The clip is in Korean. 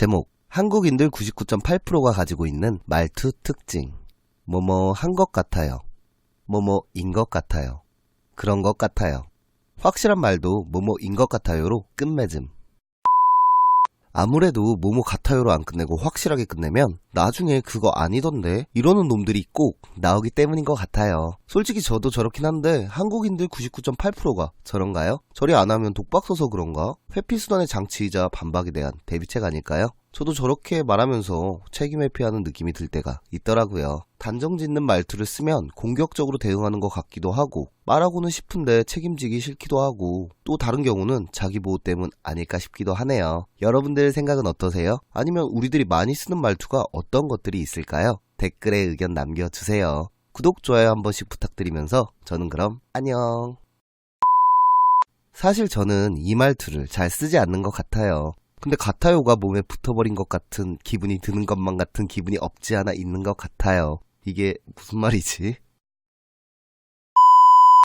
제목 한국인들 99.8%가 가지고 있는 말투 특징 뭐뭐 한 것 같아요. 뭐뭐인 것 같아요. 그런 것 같아요. 확실한 말도 뭐뭐인 것 같아요로 끝맺음. 아무래도 뭐뭐 같아요로 안 끝내고 확실하게 끝내면 나중에 그거 아니던데 이러는 놈들이 꼭 나오기 때문인 것 같아요. 솔직히 저도 저렇긴 한데 한국인들 99.8%가 저런가요? 저리 안 하면 독박 써서 그런가? 회피수단의 장치이자 반박에 대한 대비책 아닐까요? 저도 저렇게 말하면서 책임 회피하는 느낌이 들 때가 있더라고요. 단정 짓는 말투를 쓰면 공격적으로 대응하는 것 같기도 하고 말하고는 싶은데 책임지기 싫기도 하고 또 다른 경우는 자기 보호 때문 아닐까 싶기도 하네요. 여러분들 생각은 어떠세요? 아니면 우리들이 많이 쓰는 말투가 어떤 것들이 있을까요? 댓글에 의견 남겨주세요. 구독, 좋아요 한 번씩 부탁드리면서 저는 그럼 안녕. 사실 저는 이 말투를 잘 쓰지 않는 것 같아요. 근데 같아요가 몸에 붙어버린 것 같은 기분이 드는 것만 같은 기분이 없지 않아 있는 것 같아요. 이게 무슨 말이지?